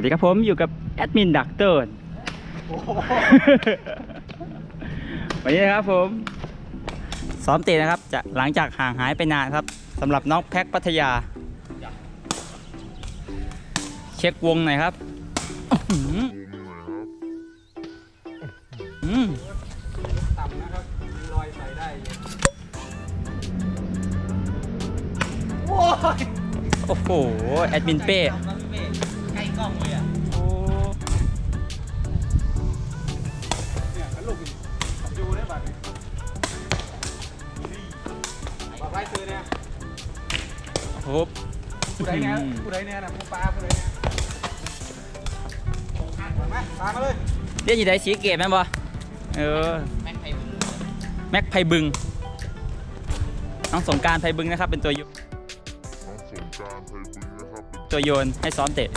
สวัสดีครับผมอยู่กับแอดมินดักเตอร์วันนี้นะครับผมซ้อมเตะนะครับจะหลังจากห่างหายไปนานครับสำหรับน้องแพ็คพัทยา เช็ควงหน่อยครับอื้อหืออืมต่ำนะครับมีรอยใส่ได้อยู่โอ้ยโอ้โห แอดมินเป้ใกล้กล้องเลยอะโอ้เนี่ยกันลูกนี่ดูได้บัดนี้บัดไล่ซื้อเนี่ยโหผู้ใดเนี่ยผู้ใดเนี่ยนะผู้ปลาผู้ใดเนี่ยมาตามมาเลยเรียกอยู่ไหนสีเกตแม่นบ่เออแม็กไทยแม็กไพบึงน้องสงกรารไพบึงนะครับเป็นตัวยุน้องสงกรารไทยบึงนะครับเป็นตัวโยนให้ซ้อมเตะ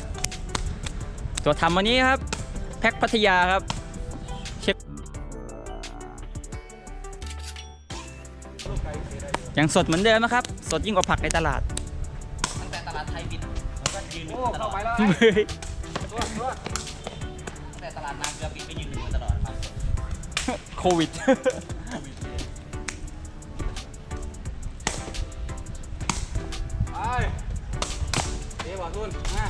ตัวทำวันนี้ครับ แพ็คพัทยาครับเชฟยังสดเหมือนเดิมนะครับ สดยิ่งกว่าผักในตลาดตั้งแต่ตลาดไทยบินผมก็ยืนอยู่โอ้ตลเข้าอดไปแล้วเฮ้ยตัวตัวตั้งแต่ตลาดนาเกลือบินไปยืนอยู่ตลอดครับโควิดไปเดี๋ยวบอกทุนมา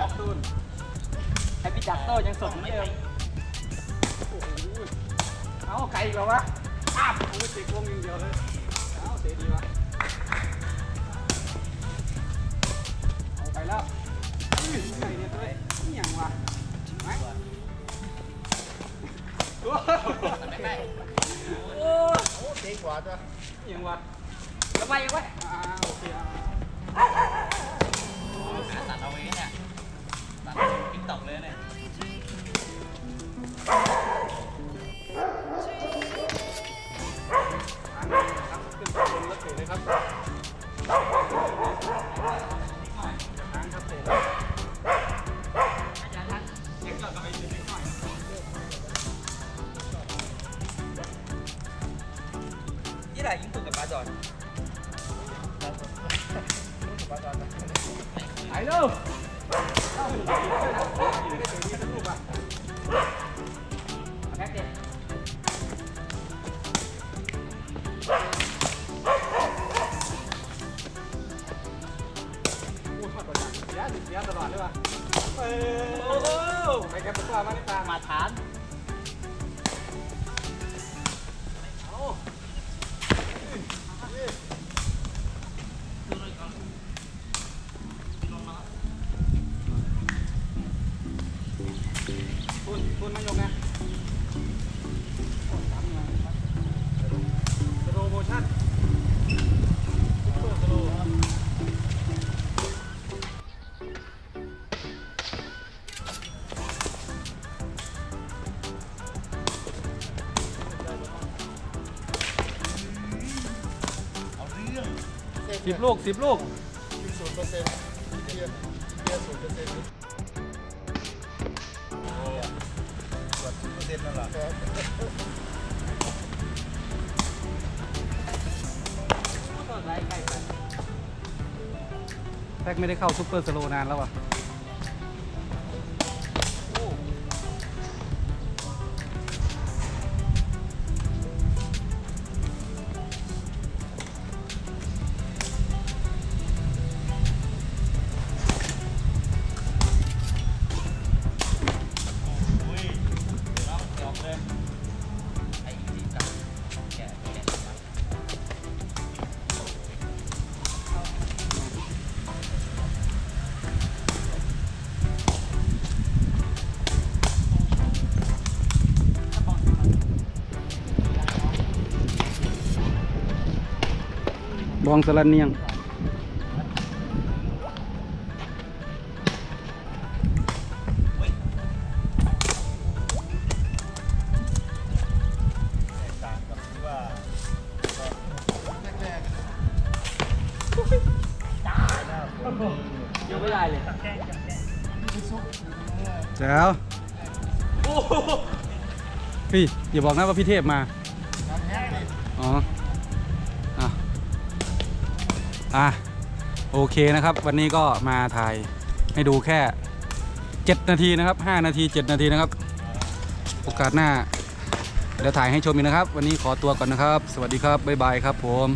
ดักตุนไอพี่จักโต้ยังสดเหมือนเดิมเอาไก่อีกแล้ววะอ้าวโอ้ยเจ๊กวงอย่างเดียวเลยเอาเจ๊ดีวะเอาไปแล้วไก่เนี่ยตัวยนี่ยังวะไหมตัวไม่ใกล้โอ้โอ้เจ๋งกว่าจ้ะยังวะแล้วไปยังไงอ่าโอเคอะหาสัตว์เอาไว้เนี่ย ตว์ติ๊กต็อกเลยเนี่ยครับขึ้นไปบนรถเข็นเลยครับทางครับเสร็จแล้วเด็กจอดกับไอ้เด็กหน่อยยี่ไหนยิงตุกกับปลาจอนไปเร็วแพ็ค เด็ดพูดมากกว่าเสียเสียตลอดเลยว่ะเออไปแกตัวมาในตามาทาน นะสโลโมชั่นซุปเปอร์สโลเอาเรื่องสิบลูกสิบลูก ศูนย์เปอร์เซ็นต์เทียร์เทียร์ศูนย์เปอร์เซ็นต์ นย์เปอร์เซ็นต์นั่นแหละแท็กไม่ได้เข้าซุปเปอร์สโลนานแล้วว่ะ วังสลันเนียง ยังไม่ได้เลยแล้วพี่อย่าบอกนะว่าพี่เทพมา อ๋อ อะโอเคนะครับ วันนี้ก็มาถ่ายให้ดูแค่ 7 นาทีนะครับ 5 นาที 7 นาทีนะครับ โอกาสหน้าเดี๋ยวถ่ายให้ชมอีกนะครับ วันนี้ขอตัวก่อนนะครับ สวัสดีครับบ๊ายบายครับผม